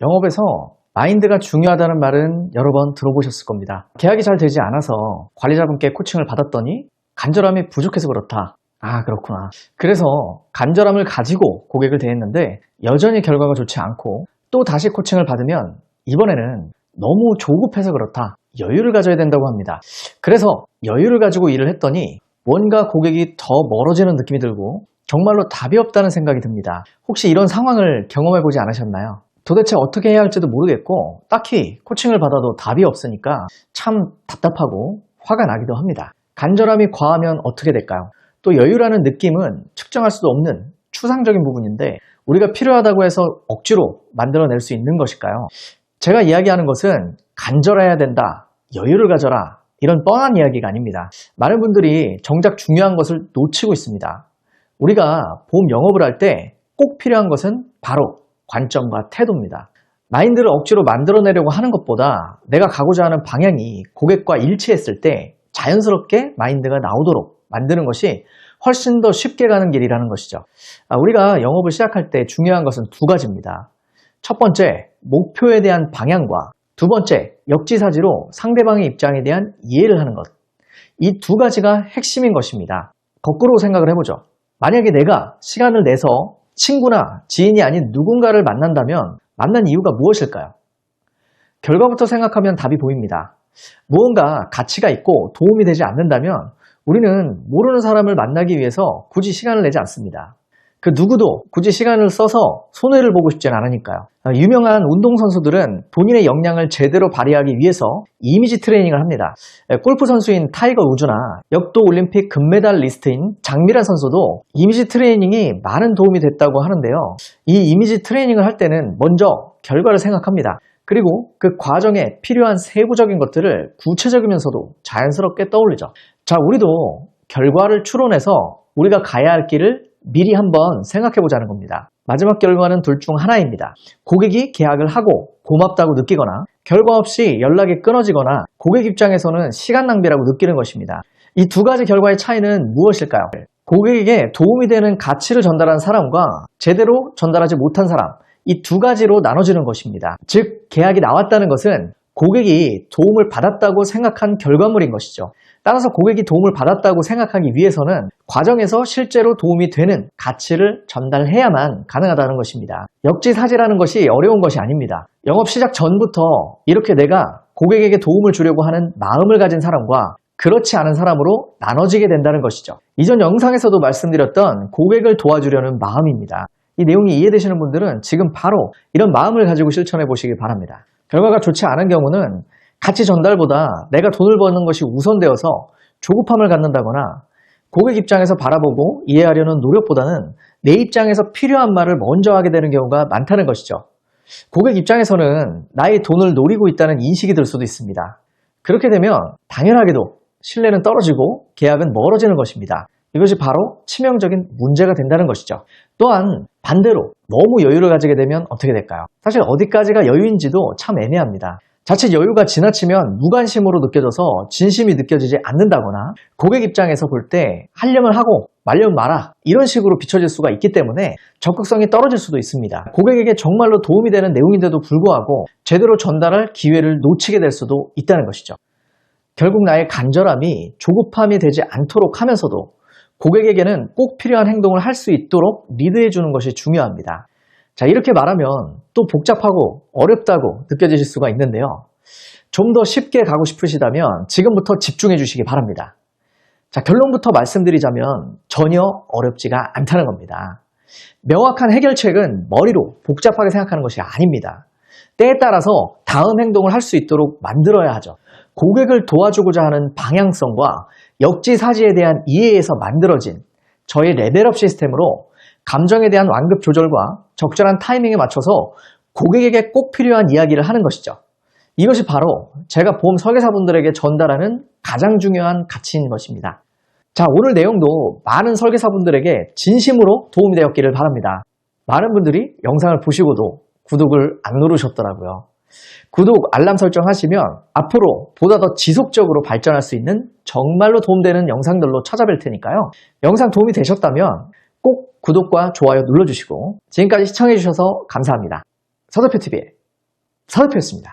영업에서 마인드가 중요하다는 말은 여러 번 들어보셨을 겁니다. 계약이 잘 되지 않아서 관리자분께 코칭을 받았더니 간절함이 부족해서 그렇다. 아, 그렇구나. 그래서 간절함을 가지고 고객을 대했는데 여전히 결과가 좋지 않고 또 다시 코칭을 받으면 이번에는 너무 조급해서 그렇다. 여유를 가져야 된다고 합니다. 그래서 여유를 가지고 일을 했더니 뭔가 고객이 더 멀어지는 느낌이 들고 정말로 답이 없다는 생각이 듭니다. 혹시 이런 상황을 경험해 보지 않으셨나요? 도대체 어떻게 해야 할지도 모르겠고 딱히 코칭을 받아도 답이 없으니까 참 답답하고 화가 나기도 합니다. 간절함이 과하면 어떻게 될까요? 또 여유라는 느낌은 측정할 수도 없는 추상적인 부분인데 우리가 필요하다고 해서 억지로 만들어낼 수 있는 것일까요? 제가 이야기하는 것은 간절해야 된다, 여유를 가져라 이런 뻔한 이야기가 아닙니다. 많은 분들이 정작 중요한 것을 놓치고 있습니다. 우리가 보험 영업을 할 때 꼭 필요한 것은 바로 관점과 태도입니다. 마인드를 억지로 만들어내려고 하는 것보다 내가 가고자 하는 방향이 고객과 일치했을 때 자연스럽게 마인드가 나오도록 만드는 것이 훨씬 더 쉽게 가는 길이라는 것이죠. 아, 우리가 영업을 시작할 때 중요한 것은 두 가지입니다. 첫 번째, 목표에 대한 방향과 두 번째, 역지사지로 상대방의 입장에 대한 이해를 하는 것. 이 두 가지가 핵심인 것입니다. 거꾸로 생각을 해보죠. 만약에 내가 시간을 내서 친구나 지인이 아닌 누군가를 만난다면 만난 이유가 무엇일까요? 결과부터 생각하면 답이 보입니다. 무언가 가치가 있고 도움이 되지 않는다면 우리는 모르는 사람을 만나기 위해서 굳이 시간을 내지 않습니다. 그 누구도 굳이 시간을 써서 손해를 보고 싶진 않으니까요. 아, 유명한 운동선수들은 본인의 역량을 제대로 발휘하기 위해서 이미지 트레이닝을 합니다. 에, 골프 선수인 타이거 우즈나 역도 올림픽 금메달 리스트인 장미란 선수도 이미지 트레이닝이 많은 도움이 됐다고 하는데요. 이 이미지 트레이닝을 할 때는 먼저 결과를 생각합니다. 그리고 그 과정에 필요한 세부적인 것들을 구체적이면서도 자연스럽게 떠올리죠. 자, 우리도 결과를 추론해서 우리가 가야 할 길을 미리 한번 생각해 보자는 겁니다. 마지막 결과는 둘 중 하나입니다. 고객이 계약을 하고 고맙다고 느끼거나 결과 없이 연락이 끊어지거나 고객 입장에서는 시간 낭비라고 느끼는 것입니다. 이 두 가지 결과의 차이는 무엇일까요? 고객에게 도움이 되는 가치를 전달한 사람과 제대로 전달하지 못한 사람, 이 두 가지로 나눠지는 것입니다. 즉, 계약이 나왔다는 것은 고객이 도움을 받았다고 생각한 결과물인 것이죠. 따라서 고객이 도움을 받았다고 생각하기 위해서는 과정에서 실제로 도움이 되는 가치를 전달해야만 가능하다는 것입니다. 역지사지라는 것이 어려운 것이 아닙니다. 영업 시작 전부터 이렇게 내가 고객에게 도움을 주려고 하는 마음을 가진 사람과 그렇지 않은 사람으로 나눠지게 된다는 것이죠. 이전 영상에서도 말씀드렸던 고객을 도와주려는 마음입니다. 이 내용이 이해되시는 분들은 지금 바로 이런 마음을 가지고 실천해 보시기 바랍니다. 결과가 좋지 않은 경우는 가치 전달보다 내가 돈을 버는 것이 우선되어서 조급함을 갖는다거나 고객 입장에서 바라보고 이해하려는 노력보다는 내 입장에서 필요한 말을 먼저 하게 되는 경우가 많다는 것이죠. 고객 입장에서는 나의 돈을 노리고 있다는 인식이 들 수도 있습니다. 그렇게 되면 당연하게도 신뢰는 떨어지고 계약은 멀어지는 것입니다. 이것이 바로 치명적인 문제가 된다는 것이죠. 또한 반대로 너무 여유를 가지게 되면 어떻게 될까요? 사실 어디까지가 여유인지도 참 애매합니다. 자칫 여유가 지나치면 무관심으로 느껴져서 진심이 느껴지지 않는다거나 고객 입장에서 볼 때 하려면 하고 말려면 말아 이런 식으로 비춰질 수가 있기 때문에 적극성이 떨어질 수도 있습니다. 고객에게 정말로 도움이 되는 내용인데도 불구하고 제대로 전달할 기회를 놓치게 될 수도 있다는 것이죠. 결국 나의 간절함이 조급함이 되지 않도록 하면서도 고객에게는 꼭 필요한 행동을 할 수 있도록 리드해 주는 것이 중요합니다. 자, 이렇게 말하면 또 복잡하고 어렵다고 느껴지실 수가 있는데요. 좀 더 쉽게 가고 싶으시다면 지금부터 집중해 주시기 바랍니다. 자, 결론부터 말씀드리자면 전혀 어렵지가 않다는 겁니다. 명확한 해결책은 머리로 복잡하게 생각하는 것이 아닙니다. 때에 따라서 다음 행동을 할 수 있도록 만들어야 하죠. 고객을 도와주고자 하는 방향성과 역지사지에 대한 이해에서 만들어진 저의 레벨업 시스템으로 감정에 대한 완급 조절과 적절한 타이밍에 맞춰서 고객에게 꼭 필요한 이야기를 하는 것이죠. 이것이 바로 제가 보험 설계사분들에게 전달하는 가장 중요한 가치인 것입니다. 자, 오늘 내용도 많은 설계사분들에게 진심으로 도움이 되었기를 바랍니다. 많은 분들이 영상을 보시고도 구독을 안 누르셨더라고요. 구독, 알람 설정하시면 앞으로 보다 더 지속적으로 발전할 수 있는 정말로 도움되는 영상들로 찾아뵐 테니까요. 영상 도움이 되셨다면 꼭 구독과 좋아요 눌러주시고 지금까지 시청해주셔서 감사합니다. 서대표TV의 서울표였습니다.